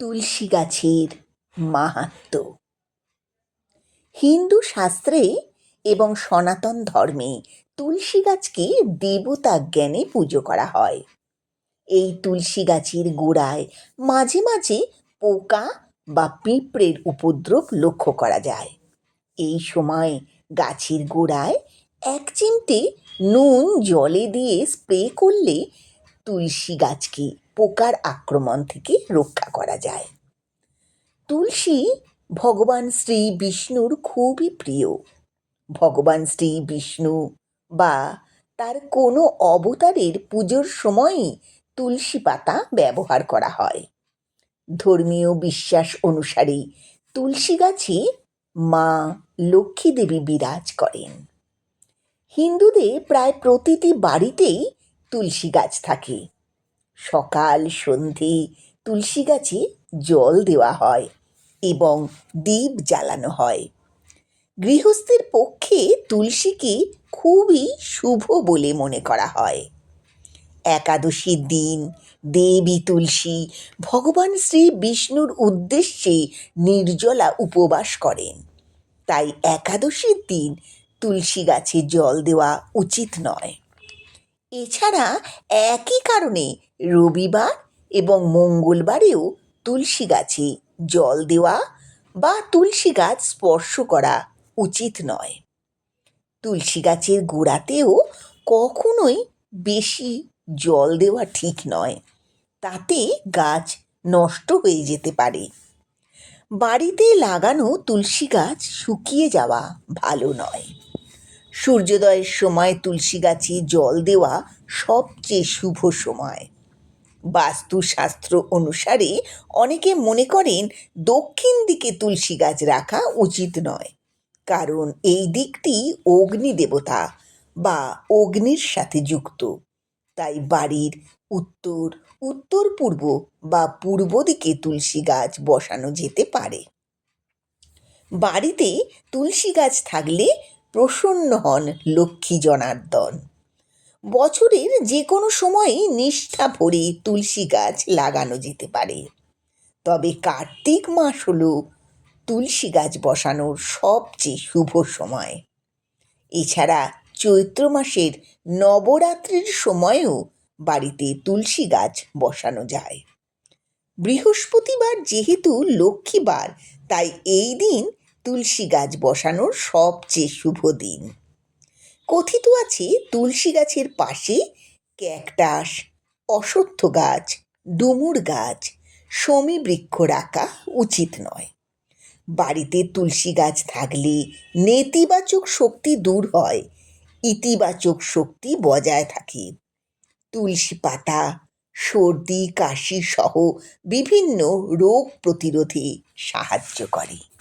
তুলসী গাছের মাহাত্ম্য হিন্দু শাস্ত্রে এবং সনাতন ধর্মে তুলসী গাছকে দেবতা জ্ঞানে পুজো করা হয়। এই তুলসী গাছের গোড়ায় মাঝে মাঝে পোকা বা পিঁপড়ের উপদ্রব লক্ষ্য করা যায়। এই সময় গাছের গোড়ায় এক চিমটে নুন, জলে দিয়ে স্প্রে করলে তুলসী গাছকে পোকার আক্রমণ থেকে রক্ষা করা যায়। তুলসী ভগবান শ্রী বিষ্ণুর খুবই প্রিয়। ভগবান শ্রী বিষ্ণু বা তার কোনো অবতারের পুজোর সময়ই তুলসী পাতা ব্যবহার করা হয়। ধর্মীয় বিশ্বাস অনুসারে তুলসী গাছে মা লক্ষ্মী দেবী বিরাজ করেন। হিন্দুদের প্রায় প্রতিটি বাড়িতেই তুলসী গাছ থাকে। সকাল, সন্ধে তুলসী গাছে জল দেওয়া হয় এবং দীপ জ্বালানো হয়। গৃহস্থের পক্ষে তুলসীকে খুবই শুভ বলে মনে করা হয়। একাদশীর দিন দেবী তুলসী ভগবান শ্রী বিষ্ণুর উদ্দেশ্যে নির্জলা উপবাস করেন। তাই একাদশীর দিন তুলসী গাছে জল দেওয়া উচিত নয়। এছাড়া একই কারণে রবিবার এবং মঙ্গলবারেও তুলসী গাছে জল দেওয়া বা তুলসী গাছ স্পর্শ করা উচিত নয়। তুলসী গাছের গোড়াতেও কখনোই বেশি জল দেওয়া ঠিক নয়। তাতে গাছ নষ্ট হয়ে যেতে পারে। বাড়িতে লাগানো তুলসী গাছ শুকিয়ে যাওয়া ভালো নয়। সূর্যোদয়ের সময় তুলসী গাছে জল দেওয়া সবচেয়ে শুভ সময়। বাস্তুশাস্ত্র অনুসারে অনেকে মনে করেন দক্ষিণ দিকে তুলসী গাছ রাখা উচিত নয়, কারণ এই দিকটি অগ্নি দেবতা বা অগ্নির সাথে যুক্ত। তাই বাড়ির উত্তর উত্তর পূর্ব বা পূর্ব দিকে তুলসী গাছ বসানো যেতে পারে। বাড়িতে তুলসী গাছ থাকলে প্রসন্ন হন লক্ষ্মী জনার্দন। বছরের যে কোনো সময়ই নিষ্ঠা ভরে তুলসী গাছ লাগানো যেতে পারে। তবে কার্তিক মাস হলো তুলসী গাছ বসানোর সবচেয়ে শুভ সময়। এছাড়া চৈত্র মাসের নবরাত্রির সময়েও বাড়িতে তুলসী গাছ বসানো যায়। বৃহস্পতিবার যেহেতু লক্ষ্মীবার, তাই এই দিন তুলসী গাছ বসানোর সবচেয়ে শুভ দিন। কথিত আছে, তুলসী গাছের পাশে ক্যাকটাস, অশ্বত্থ গাছ, ডুমুর গাছ, শমী বৃক্ষ রাখা উচিত নয়। বাড়িতে তুলসী গাছ থাকলে নেতিবাচক শক্তি দূর হয়, ইতিবাচক শক্তি বজায় থাকে। তুলসী পাতা, সর্দি, কাশি সহ বিভিন্ন রোগ প্রতিরোধে সাহায্য করে।